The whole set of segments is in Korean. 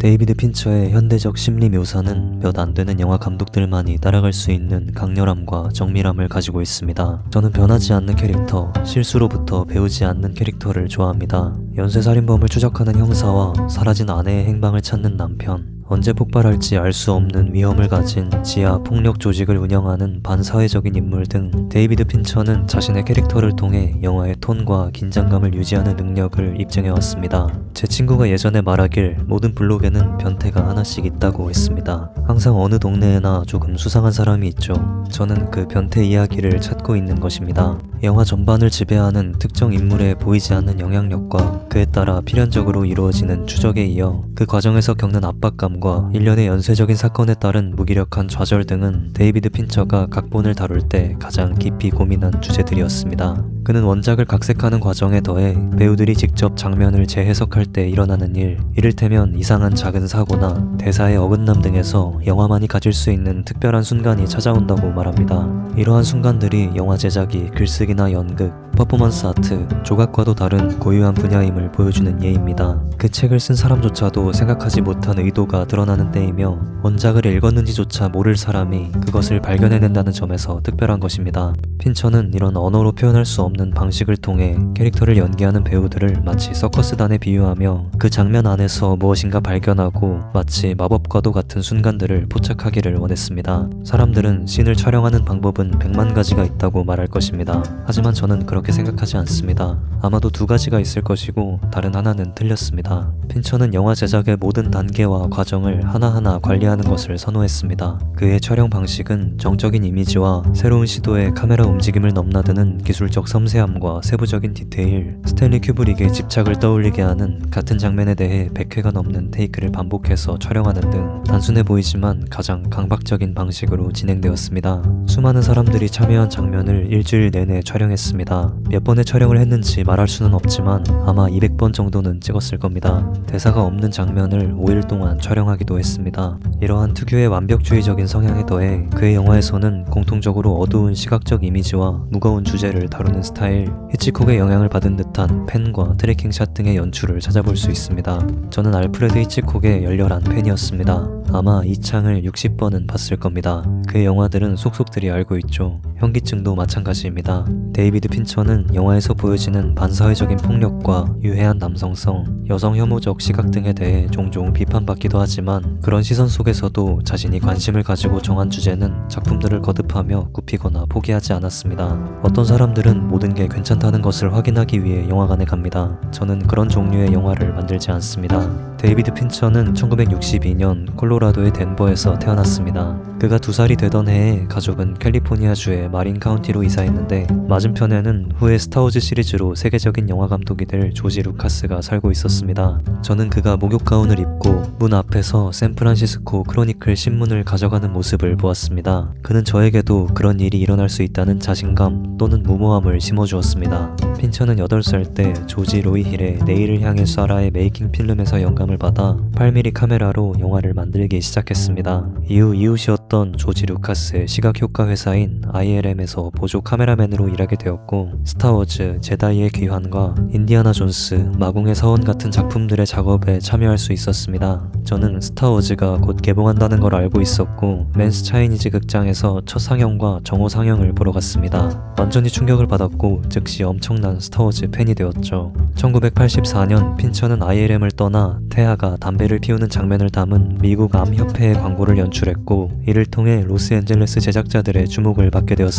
데이비드 핀처의 현대적 심리 묘사는 몇 안 되는 영화 감독들만이 따라갈 수 있는 강렬함과 정밀함을 가지고 있습니다. 저는 변하지 않는 캐릭터, 실수로부터 배우지 않는 캐릭터를 좋아합니다. 연쇄살인범을 추적하는 형사와 사라진 아내의 행방을 찾는 남편, 언제 폭발할지 알 수 없는 위험을 가진 지하 폭력 조직을 운영하는 반사회적인 인물 등 데이비드 핀처는 자신의 캐릭터를 통해 영화의 톤과 긴장감을 유지하는 능력을 입증해왔습니다. 제 친구가 예전에 말하길 모든 블록에는 변태가 하나씩 있다고 했습니다. 항상 어느 동네에나 조금 수상한 사람이 있죠. 저는 그 변태 이야기를 찾고 있는 것입니다. 영화 전반을 지배하는 특정 인물의 보이지 않는 영향력과 그에 따라 필연적으로 이루어지는 추적에 이어 그 과정에서 겪는 압박감과 일련의 연쇄적인 사건에 따른 무기력한 좌절 등은 데이비드 핀처가 각본을 다룰 때 가장 깊이 고민한 주제들이었습니다. 그는 원작을 각색하는 과정에 더해 배우들이 직접 장면을 재해석할 때 일어나는 일, 이를테면 이상한 작은 사고나 대사의 어긋남 등에서 영화만이 가질 수 있는 특별한 순간이 찾아온다고 말합니다. 이러한 순간들이 영화 제작이 글쓰기나 연극, 퍼포먼스 아트, 조각과도 다른 고유한 분야임을 보여주는 예입니다. 그 책을 쓴 사람조차도 생각하지 못한 의도가 드러나는 때이며 원작을 읽었는지조차 모를 사람이 그것을 발견해낸다는 점에서 특별한 것입니다. 핀처는 이런 언어로 표현할 수 없는 방식을 통해 캐릭터를 연기하는 배우들을 마치 서커스단에 비유하며 그 장면 안에서 무엇인가 발견하고 마치 마법과도 같은 순간들을 포착하기를 원했습니다. 사람들은 씬을 촬영하는 방법은 백만 가지가 있다고 말할 것입니다. 하지만 저는 그렇게 생각하지 않습니다. 아마도 두 가지가 있을 것이고 다른 하나는 틀렸습니다. 핀처는 영화 제작의 모든 단계와 과정을 하나하나 관리하는 것을 선호했습니다. 그의 촬영 방식은 정적인 이미지와 새로운 시도의 카메라 움직임을 넘나드는 기술적 섬세함과 세부적인 디테일, 스탠리 큐브릭의 집착을 떠올리게 하는 같은 장면에 대해 100회가 넘는 테이크를 반복해서 촬영하는 등 단순해 보이지만 가장 강박적인 방식으로 진행되었습니다. 수많은 사람들이 참여한 장면을 일주일 내내 촬영했습니다. 몇 번의 촬영을 했는지 말할 수는 없지만 아마 200번 정도는 찍었을 겁니다. 대사가 없는 장면을 5일 동안 촬영하기도 했습니다. 이러한 특유의 완벽주의적인 성향에 더해 그의 영화에서는 공통적으로 어두운 시각적 이미지와 무거운 주제를 다루는 스타일, 히치콕의 영향을 받은 듯한 펜과 트래킹 샷 등의 연출을 찾아볼 수 있습니다. 저는 알프레드 히치콕의 열렬한 팬이었습니다. 아마 이 창을 60번은 봤을 겁니다. 그의 영화들은 속속들이 알고 있죠. 현기증도 마찬가지입니다. 데이비드 핀처는 영화에서 보여지는 반사회적인 폭력과 유해한 남성성, 여성 혐오적 시각 등에 대해 종종 비판받기도 하지만 그런 시선 속에서도 자신이 관심을 가지고 정한 주제는 작품들을 거듭하며 굽히거나 포기하지 않았습니다. 어떤 사람들은 모든 게 괜찮다는 것을 확인하기 위해 영화관에 갑니다. 저는 그런 종류의 영화를 만들지 않습니다. 데이비드 핀처는 1962년 콜로라도의 덴버에서 태어났습니다. 그가 두 살이 되던 해에 가족은 캘리포니아주의 마린 카운티로 이사했는데 맞은편에는 후에 스타워즈 시리즈로 세계적인 영화 감독이 될 조지 루카스가 살고 있었습니다. 저는 그가 목욕 가운을 입고 문 앞에서 샌프란시스코 크로니클 신문을 가져가는 모습을 보았습니다. 그는 저에게도 그런 일이 일어날 수 있다는 자신감 또는 무모함을 심어주었습니다. 핀처는 8살 때 조지 로이 힐의 내일을 향해 쏴라의 메이킹 필름에서 영감을 받아 8mm 카메라로 영화를 만들기 시작했습니다. 이후 이웃이었던 조지 루카스의 시각 효과 회사인 ILM에서 보조 카메라맨으로 일하게 되었고 스타워즈, 제다이의 귀환과 인디아나 존스, 마궁의 서원 같은 작품들의 작업에 참여할 수 있었습니다. 저는 스타워즈가 곧 개봉한다는 걸 알고 있었고 맨스 차이니즈 극장에서 첫 상영과 정오 상영을 보러 갔습니다. 완전히 충격을 받았고 즉시 엄청난 스타워즈 팬이 되었죠. 1984년 핀처는 ILM을 떠나 태아가 담배를 피우는 장면을 담은 미국 암협회의 광고를 연출했고 이를 통해 로스앤젤레스 제작자들의 주목을 받게 되었습니다.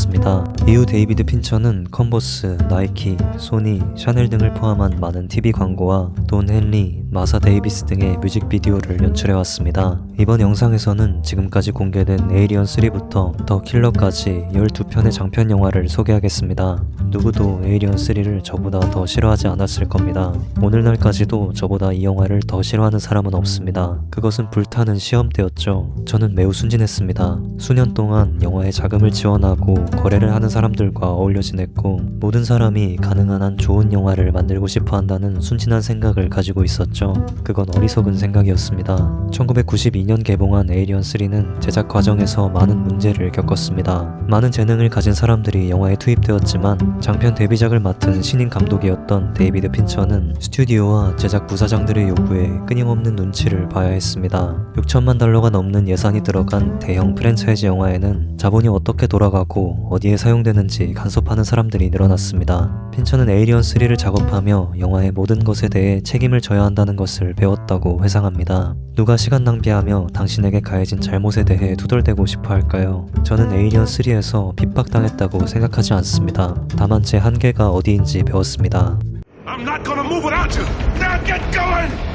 이후 데이비드 핀처는 컨버스, 나이키, 소니, 샤넬 등을 포함한 많은 TV 광고와 돈 헨리, 마사 데이비스 등의 뮤직비디오를 연출해왔습니다. 이번 영상에서는 지금까지 공개된 에이리언 3부터 더 킬러까지 12편의 장편 영화를 소개하겠습니다. 누구도 에이리언 3를 저보다 더 싫어하지 않았을 겁니다. 오늘날까지도 저보다 이 영화를 더 싫어하는 사람은 없습니다. 그것은 불타는 시험대였죠. 저는 매우 순진했습니다. 수년 동안 영화에 자금을 지원하고 거래를 하는 사람들과 어울려 지냈고 모든 사람이 가능한 한 좋은 영화를 만들고 싶어 한다는 순진한 생각을 가지고 있었죠. 그건 어리석은 생각이었습니다. 있습니다. 1992년 개봉한 에이리언 3는 제작 과정에서 많은 문제를 겪었습니다. 많은 재능을 가진 사람들이 영화에 투입되었지만 장편 데뷔작을 맡은 신인 감독이었던 데이비드 핀처는 스튜디오와 제작 부사장들의 요구에 끊임없는 눈치를 봐야 했습니다. 6천만 달러가 넘는 예산이 들어간 대형 프랜차이즈 영화에는 자본이 어떻게 돌아가고 어디에 사용되는지 간섭하는 사람들이 늘어났습니다. 핀처는 에이리언 3를 작업하며 영화의 모든 것에 대해 책임을 져야 한다는 것을 배웠다고 회상합니다. 누가 시간 낭비하며 당신에게 가해진 잘못에 대해 투덜대고 싶어 할까요? 저는 에이리언 3에서 핍박당했다고 생각하지 않습니다. 다만 제 한계가 어디인지 배웠습니다. I'm not gonna move without you. Now get going!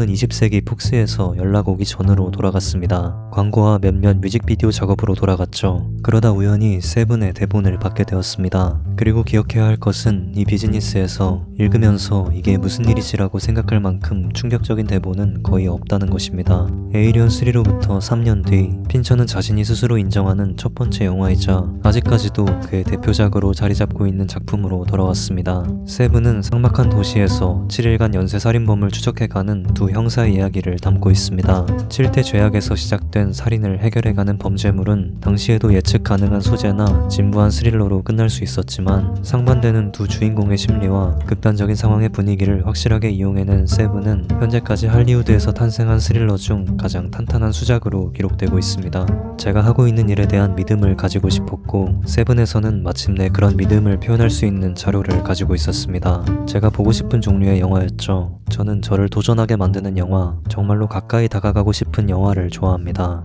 저는 20세기 폭스에서 연락 오기 전으로 돌아갔습니다. 광고와 몇몇 뮤직비디오 작업으로 돌아갔죠. 그러다 우연히 세븐의 대본을 받게 되었습니다. 그리고 기억해야 할 것은 이 비즈니스에서 읽으면서 이게 무슨 일이지라고 생각할 만큼 충격적인 대본은 거의 없다는 것입니다. 에이리언 3로부터 3년 뒤 핀처는 자신이 스스로 인정하는 첫 번째 영화이자 아직까지도 그의 대표작으로 자리 잡고 있는 작품으로 돌아왔습니다. 세븐은 삭막한 도시에서 7일간 연쇄살인범을 추적해가는 두 형사의 이야기를 담고 있습니다. 7대 죄악에서 시작된 살인을 해결해가는 범죄물은 당시에도 예측 가능한 소재나 진부한 스릴러로 끝날 수 있었지만 상반되는 두 주인공의 심리와 극단적인 상황의 분위기를 확실하게 이용해낸 세븐은 현재까지 할리우드에서 탄생한 스릴러 중 가장 탄탄한 수작으로 기록되고 있습니다. 제가 하고 있는 일에 대한 믿음을 가지고 싶었고 세븐에서는 마침내 그런 믿음을 표현할 수 있는 자료를 가지고 있었습니다. 제가 보고 싶은 종류의 영화였죠. 저는 저를 도전하게 만드는 영화, 정말로 가까이 다가가고 싶은 영화를 좋아합니다.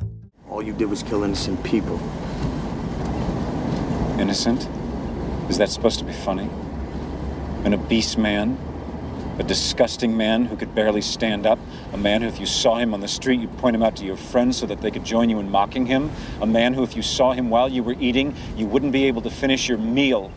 All you did was kill innocent people. Innocent? Is that supposed to be funny? An obese man? A disgusting man who could barely stand up? A man who, if you saw him on the street, you'd point him out to your friends so that they could join you in mocking him? A man who, if you saw him while you were eating, you wouldn't be able to finish your meal?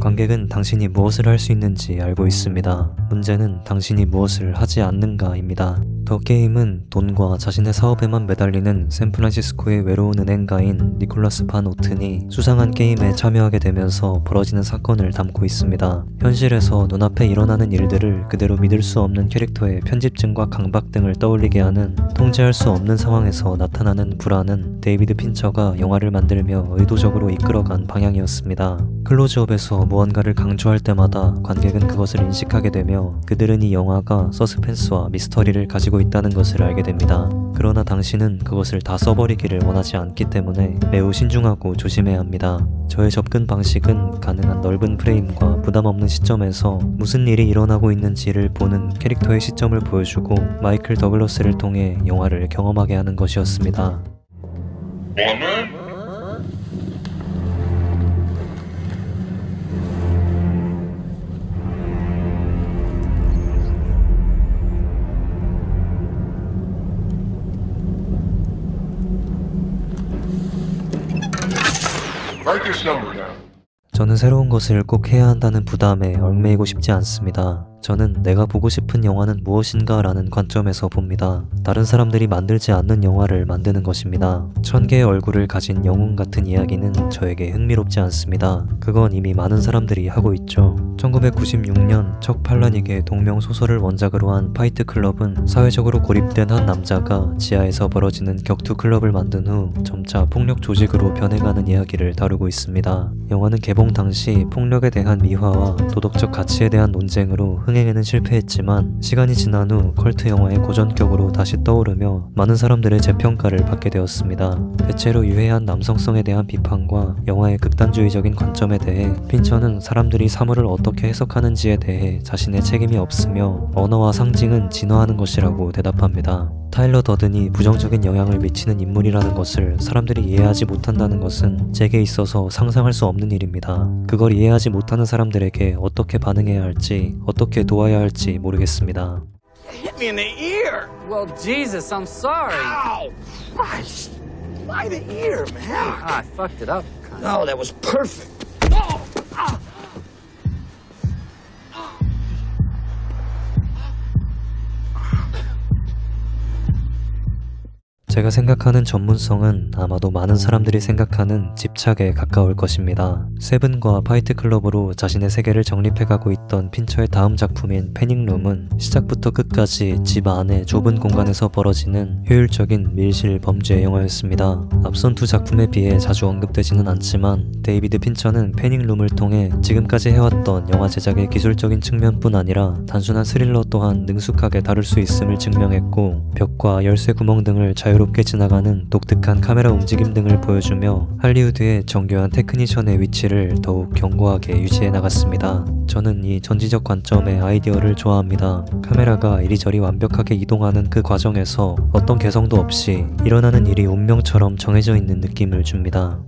관객은 당신이 무엇을 할 수 있는지 알고 있습니다. 문제는 당신이 무엇을 하지 않는가입니다. 더 게임은 돈과 자신의 사업에만 매달리는 샌프란시스코의 외로운 은행가인 니콜라스 판 오튼이 수상한 게임에 참여하게 되면서 벌어지는 사건을 담고 있습니다. 현실에서 눈앞에 일어나는 일들을 그대로 믿을 수 없는 캐릭터의 편집증과 강박 등을 떠올리게 하는 통제할 수 없는 상황에서 나타나는 불안은 데이비드 핀처가 영화를 만들며 의도적으로 이끌어간 방향이었습니다. 클로즈업에서 무언가를 강조할 때마다 관객은 그것을 인식하게 되며 그들은 이 영화가 서스펜스와 미스터리를 가지고 있다는 것을 알게 됩니다. 그러나 당신은 그것을 다 써버리기를 원하지 않기 때문에 매우 신중하고 조심해야 합니다. 저의 접근 방식은 가능한 넓은 프레임과 부담 없는 시점에서 무슨 일이 일어나고 있는지를 보는 캐릭터의 시점을 보여주고 마이클 더글러스를 통해 영화를 경험하게 하는 것이었습니다. 저는 새로운 것을 꼭 해야 한다는 부담에 얽매이고 싶지 않습니다. 저는 내가 보고 싶은 영화는 무엇인가 라는 관점에서 봅니다. 다른 사람들이 만들지 않는 영화를 만드는 것입니다. 천 개의 얼굴을 가진 영웅 같은 이야기는 저에게 흥미롭지 않습니다. 그건 이미 많은 사람들이 하고 있죠. 1996년 척 팔라닉의 동명 소설을 원작으로 한 파이트 클럽은 사회적으로 고립된 한 남자가 지하에서 벌어지는 격투 클럽을 만든 후 점차 폭력 조직으로 변해가는 이야기를 다루고 있습니다. 영화는 개봉 당시 폭력에 대한 미화와 도덕적 가치에 대한 논쟁으로 흥행에는 실패했지만 시간이 지난 후 컬트 영화의 고전격으로 다시 떠오르며 많은 사람들의 재평가를 받게 되었습니다. 대체로 유해한 남성성에 대한 비판과 영화의 극단주의적인 관점에 대해 핀처는 사람들이 사물을 어떻게 해석하는지에 대해 자신의 책임이 없으며 언어와 상징은 진화하는 것이라고 대답합니다. 타일러 더든이 부정적인 영향을 미치는 인물이라는 것을 사람들이 이해하지 못한다는 것은 제게 있어서 상상할 수 없는 일입니다. 그걸 이해하지 못하는 사람들에게 어떻게 반응해야 할지, 어떻게 도와야 할지 모르겠습니다. Hit me in the ear. Well, Jesus, I'm sorry. Ow! Christ! Why the ear, man? Ah, I fucked it up. No, that was perfect. Oh! 제가 생각하는 전문성은 아마도 많은 사람들이 생각하는 집착에 가까울 것입니다. 세븐과 파이트 클럽으로 자신의 세계를 정립해가고 있던 핀처의 다음 작품인 패닝룸은 시작부터 끝까지 집 안의 좁은 공간에서 벌어지는 효율적인 밀실 범죄 영화였습니다. 앞선 두 작품에 비해 자주 언급되지는 않지만 데이비드 핀처는 패닝룸을 통해 지금까지 해왔던 영화 제작의 기술적인 측면뿐 아니라 단순한 스릴러 또한 능숙하게 다룰 수 있음을 증명했고 벽과 열쇠 구멍 등을 자유롭게 지나가는 독특한 카메라 움직임 등을 보여주며 할리우드의 정교한 테크니션의 위치를 더욱 견고하게 유지해 나갔습니다. 저는 이 전지적 관점의 아이디어를 좋아합니다. 카메라가 이리저리 완벽하게 이동하는 그 과정에서 어떤 개성도 없이 일어나는 일이 운명처럼 정해져 있는 느낌을 줍니다.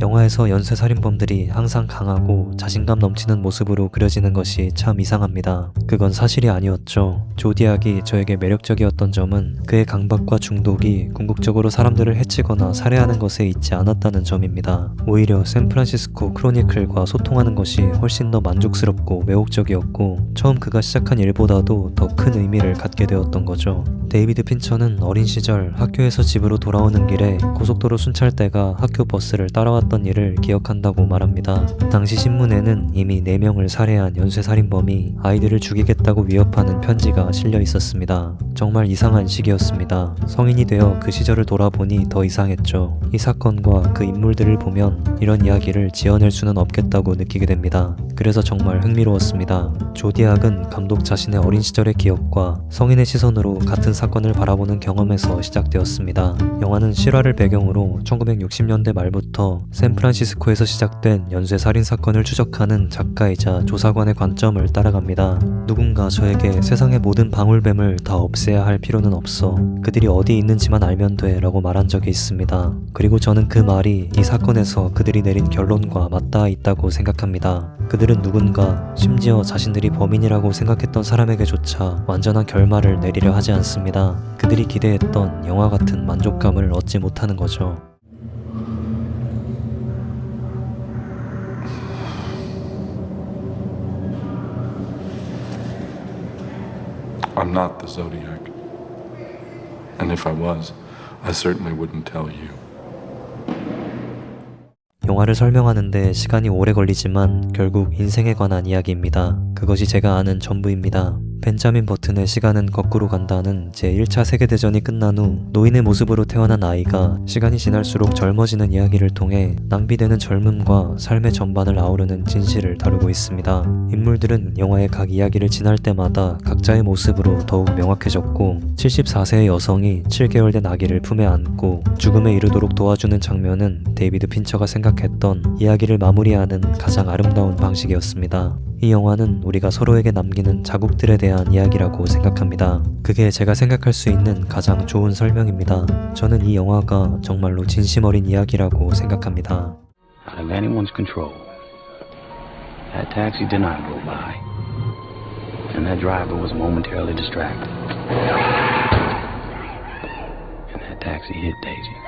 영화에서 연쇄살인범들이 항상 강하고 자신감 넘치는 모습으로 그려지는 것이 참 이상합니다. 그건 사실이 아니었죠. 조디악이 저에게 매력적이었던 점은 그의 강박과 중독이 궁극적으로 사람들을 해치거나 살해하는 것에 있지 않았다는 점입니다. 오히려 샌프란시스코 크로니클과 소통하는 것이 훨씬 더 만족스럽고 매혹적이었고 처음 그가 시작한 일보다도 더 큰 의미를 갖게 되었던 거죠. 데이비드 핀처는 어린 시절 학교에서 집으로 돌아오는 길에 고속도로 순찰대가 학교 버스를 따라왔 던 일을 기억한다고 말합니다. 당시 신문에는 이미 4명을 살해한 연쇄살인범이 아이들을 죽이겠다고 위협하는 편지가 실려 있었습니다. 정말 이상한 시기였습니다. 성인이 되어 그 시절을 돌아보니 더 이상했죠. 이 사건과 그 인물들을 보면 이런 이야기를 지어낼 수는 없겠다고 느끼게 됩니다. 그래서 정말 흥미로웠습니다. 조디악은 감독 자신의 어린 시절의 기억과 성인의 시선으로 같은 사건을 바라보는 경험에서 시작되었습니다. 영화는 실화를 배경으로 1960년대 말부터 샌프란시스코에서 시작된 연쇄 살인 사건을 추적하는 작가이자 조사관의 관점을 따라갑니다. 누군가 저에게 세상의 모든 방울뱀을 다 없애야 할 필요는 없어. 그들이 어디 있는지만 알면 돼 라고 말한 적이 있습니다. 그리고 저는 그 말이 이 사건에서 그들이 내린 결론과 맞닿아 있다고 생각합니다. 그들은 누군가 심지어 자신들이 범인이라고 생각했던 사람에게조차 완전한 결말을 내리려 하지 않습니다. 그들이 기대했던 영화 같은 만족감을 얻지 못하는 거죠. I'm not the Zodiac. And if I was, I certainly wouldn't tell you. 영화를 설명하는데 시간이 오래 걸리지만 결국 인생에 관한 이야기입니다. 그것이 제가 아는 전부입니다. 벤자민 버튼의 시간은 거꾸로 간다는 제1차 세계대전이 끝난 후 노인의 모습으로 태어난 아이가 시간이 지날수록 젊어지는 이야기를 통해 낭비되는 젊음과 삶의 전반을 아우르는 진실을 다루고 있습니다. 인물들은 영화의 각 이야기를 지날 때마다 각자의 모습으로 더욱 명확해졌고 74세의 여성이 7개월 된 아기를 품에 안고 죽음에 이르도록 도와주는 장면은 데이비드 핀처가 생각했던 이야기를 마무리하는 가장 아름다운 방식이었습니다. 이 영화는 우리가 서로에게 남기는 자국들에 대한 이야기라고 생각합니다. 그게 제가 생각할 수 있는 가장 좋은 설명입니다. 저는 이 영화가 정말로 진심 어린 이야기라고 생각합니다. out of anyone's control. That taxi did not go by, and that driver was momentarily distracted. And that taxi hit Daisy.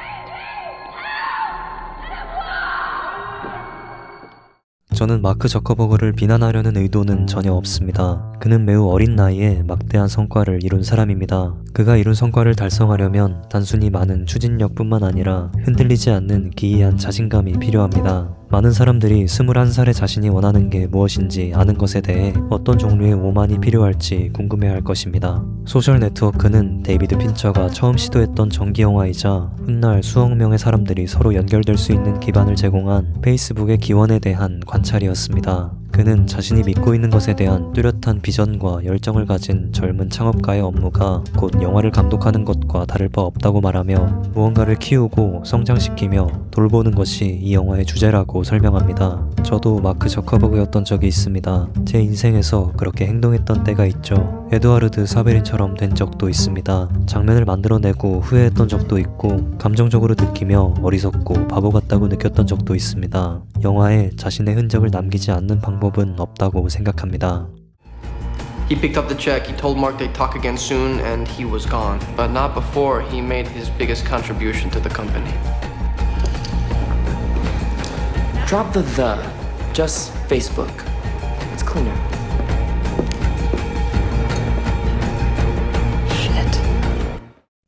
저는 마크 저커버그를 비난하려는 의도는 전혀 없습니다. 그는 매우 어린 나이에 막대한 성과를 이룬 사람입니다. 그가 이룬 성과를 달성하려면 단순히 많은 추진력뿐만 아니라 흔들리지 않는 기이한 자신감이 필요합니다. 많은 사람들이 21살의 자신이 원하는 게 무엇인지 아는 것에 대해 어떤 종류의 오만이 필요할지 궁금해할 것입니다. 소셜 네트워크는 데이비드 핀처가 처음 시도했던 전기 영화이자 훗날 수억 명의 사람들이 서로 연결될 수 있는 기반을 제공한 페이스북의 기원에 대한 관찰이었습니다. 그는 자신이 믿고 있는 것에 대한 뚜렷한 비전과 열정을 가진 젊은 창업가의 업무가 곧 영화를 감독하는 것과 다를 바 없다고 말하며 무언가를 키우고 성장시키며 돌보는 것이 이 영화의 주제라고 설명합니다. 저도 마크 저커버그였던 적이 있습니다. 제 인생에서 그렇게 행동했던 때가 있죠. 에드와르드 사베린처럼 된 적도 있습니다. 장면을 만들어내고 후회했던 적도 있고 감정적으로 느끼며 어리석고 바보 같다고 느꼈던 적도 있습니다. 영화에 자신의 흔적을 남기지 않는 방법 은 없다고 생각합니다. He picked up the check, he told Mark they'd talk again soon, and he was gone. But not before he made his biggest contribution to the company. Drop the the. Just Facebook. It's cleaner. Shit.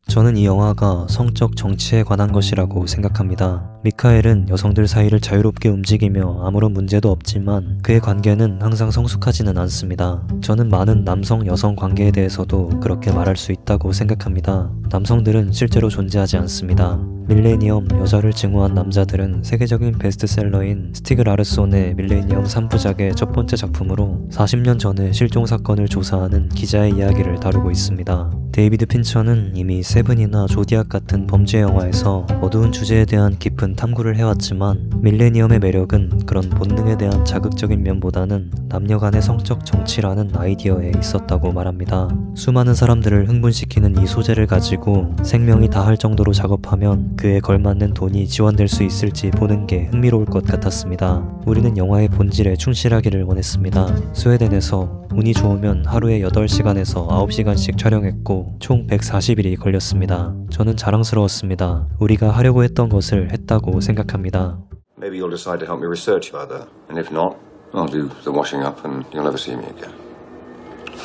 저는 이 영화가 성적 정치에 관한 것이라고 생각합니다. 미카엘은 여성들 사이를 자유롭게 움직이며 아무런 문제도 없지만 그의 관계는 항상 성숙하지는 않습니다. 저는 많은 남성 여성 관계에 대해서도 그렇게 말할 수 있다고 생각합니다. 남성들은 실제로 존재하지 않습니다. 밀레니엄 여자를 증오한 남자들은 세계적인 베스트셀러인 스티그 라르손의 밀레니엄 3부작의 첫 번째 작품으로 40년 전의 실종 사건을 조사하는 기자의 이야기를 다루고 있습니다. 데이비드 핀처는 이미 세븐이나 조디악 같은 범죄 영화에서 어두운 주제에 대한 깊은 탐구를 해왔지만 밀레니엄의 매력은 그런 본능에 대한 자극적인 면보다는 남녀 간의 성적 정치라는 아이디어에 있었다고 말합니다. 수많은 사람들을 흥분시키는 이 소재를 가지고 생명이 다할 정도로 작업하면 그에 걸맞는 돈이 지원될 수 있을지 보는 게 흥미로울 것 같았습니다. 우리는 영화의 본질에 충실하기를 원했습니다. 스웨덴에서 운이 좋으면 하루에 8시간에서 9시간씩 촬영했고 총 140일이 걸렸습니다. 저는 자랑스러웠습니다. 우리가 하려고 했던 것을 했다고 생각합니다. Maybe you'll decide to help me research further. And if not, I'll do the washing up and you'll never see me again.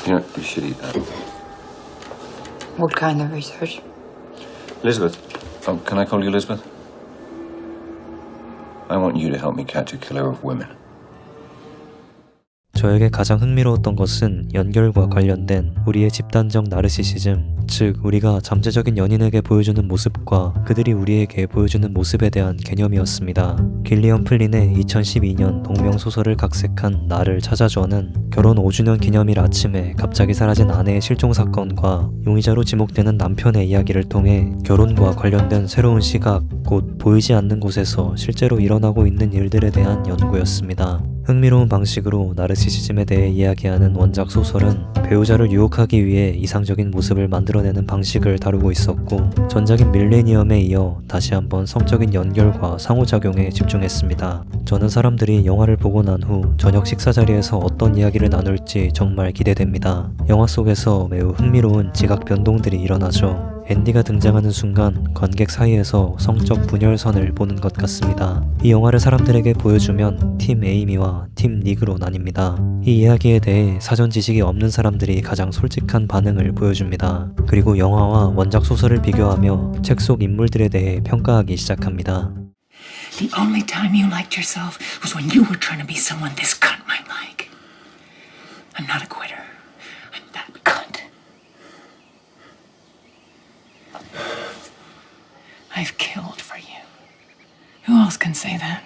You know, you should eat that. What kind of research? Elizabeth. Oh, can I call you Elizabeth? I want you to help me catch a killer of women. 저에게 가장 흥미로웠던 것은 연결과 관련된 우리의 집단적 나르시시즘, 즉 우리가 잠재적인 연인에게 보여주는 모습과 그들이 우리에게 보여주는 모습에 대한 개념이었습니다. 길리언 플린의 2012년 동명 소설을 각색한 나를 찾아줘는 결혼 5주년 기념일 아침에 갑자기 사라진 아내의 실종 사건과 용의자로 지목되는 남편의 이야기를 통해 결혼과 관련된 새로운 시각, 곧 보이지 않는 곳에서 실제로 일어나고 있는 일들에 대한 연구였습니다. 흥미로운 방식으로 나르시시즘에 대해 이야기하는 원작 소설은 배우자를 유혹하기 위해 이상적인 모습을 만들어내는 방식을 다루고 있었고 전작인 밀레니엄에 이어 다시 한번 성적인 연결과 상호작용에 집중했습니다. 저는 사람들이 영화를 보고 난 후 저녁 식사 자리에서 어떤 이야기를 나눌지 정말 기대됩니다. 영화 속에서 매우 흥미로운 지각 변동들이 일어나죠. 앤디가 등장하는 순간 관객 사이에서 성적 분열선을 보는 것 같습니다. 이 영화를 사람들에게 보여주면 팀 에이미와 팀 닉으로 나뉩니다. 이 이야기에 대해 사전 지식이 없는 사람들이 가장 솔직한 반응을 보여줍니다. 그리고 영화와 원작 소설을 비교하며 책 속 인물들에 대해 평가하기 시작합니다. The only time you liked yourself was when you were trying to be someone this cunt might like. I'm not a quitter. I'm that cunt. I've killed for you. Who else can say that?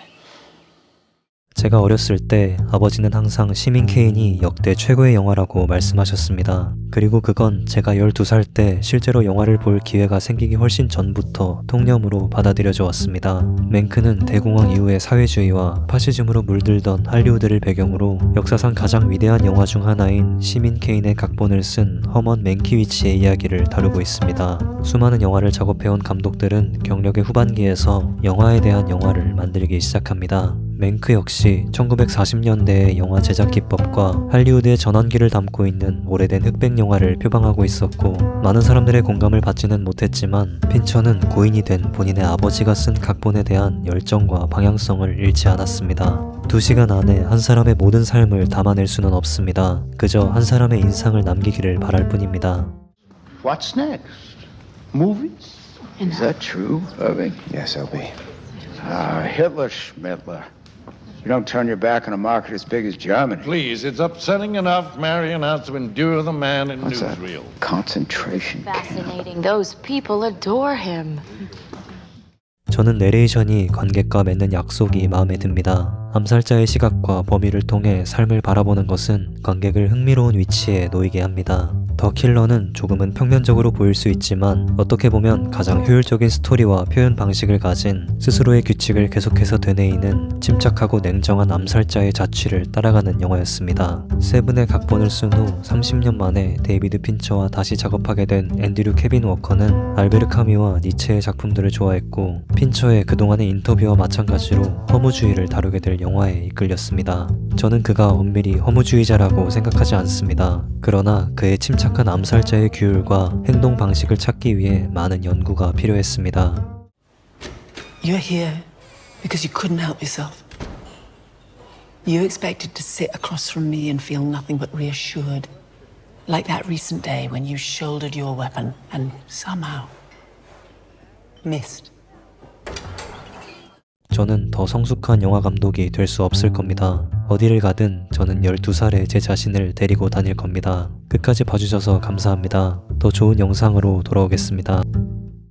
제가 어렸을 때 아버지는 항상 시민 케인이 역대 최고의 영화라고 말씀하셨습니다. 그리고 그건 제가 12살 때 실제로 영화를 볼 기회가 생기기 훨씬 전부터 통념으로 받아들여져 왔습니다. 맹크는 대공황 이후의 사회주의와 파시즘으로 물들던 할리우드를 배경으로 역사상 가장 위대한 영화 중 하나인 시민 케인의 각본을 쓴 허먼 맨키위치의 이야기를 다루고 있습니다. 수많은 영화를 작업해온 감독들은 경력의 후반기에서 영화에 대한 영화를 만들기 시작합니다. 맹크 역시 1940년대의 영화 제작 기법과 할리우드의 전환기를 담고 있는 오래된 흑백 영화를 표방하고 있었고 많은 사람들의 공감을 받지는 못했지만 핀처는 고인이 된 본인의 아버지가 쓴 각본에 대한 열정과 방향성을 잃지 않았습니다. 두 시간 안에 한 사람의 모든 삶을 담아낼 수는 없습니다. 그저 한 사람의 인상을 남기기를 바랄 뿐입니다. What's next? Movies? Is that true, Irving? Yes, LB. Ah, Hitler, Schmidtler. You don't turn your back on a market as big as Germany. Please, it's upsetting enough Marion has to endure the man in What's that? newsreel. Concentration camp. Fascinating. Those people adore him. 저는 내레이션이 관객과 맺는 약속이 마음에 듭니다. 암살자의 시각과 범위를 통해 삶을 바라보는 것은 관객을 흥미로운 위치에 놓이게 합니다. 더 킬러는 조금은 평면적으로 보일 수 있지만 어떻게 보면 가장 효율적인 스토리와 표현 방식을 가진 스스로의 규칙을 계속해서 되뇌이는 침착하고 냉정한 암살자의 자취를 따라가는 영화였습니다. 세븐의 각본을 쓴 후 30년 만에 데이비드 핀처와 다시 작업하게 된 앤드류 케빈 워커는 알베르 카미와 니체의 작품들을 좋아했고 핀처의 그동안의 인터뷰와 마찬가지로 허무주의를 다루게 될 영화에 이끌렸습니다. 저는 그가 엄밀히 허무주의자라고 생각하지 않습니다. 그러나 그의 침착 한 암살자의 규율과 행동 방식을 찾기 위해 많은 연구가 필요했습니다. You're here because you couldn't help yourself. You expected to sit across from me and feel nothing but reassured. Like that recent day when you shouldered your weapon and somehow missed. 저는 더 성숙한 영화 감독이 될 수 없을 겁니다. 어디를 가든 저는 12살의 제 자신을 데리고 다닐 겁니다. 끝까지 봐주셔서 감사합니다. 더 좋은 영상으로 돌아오겠습니다.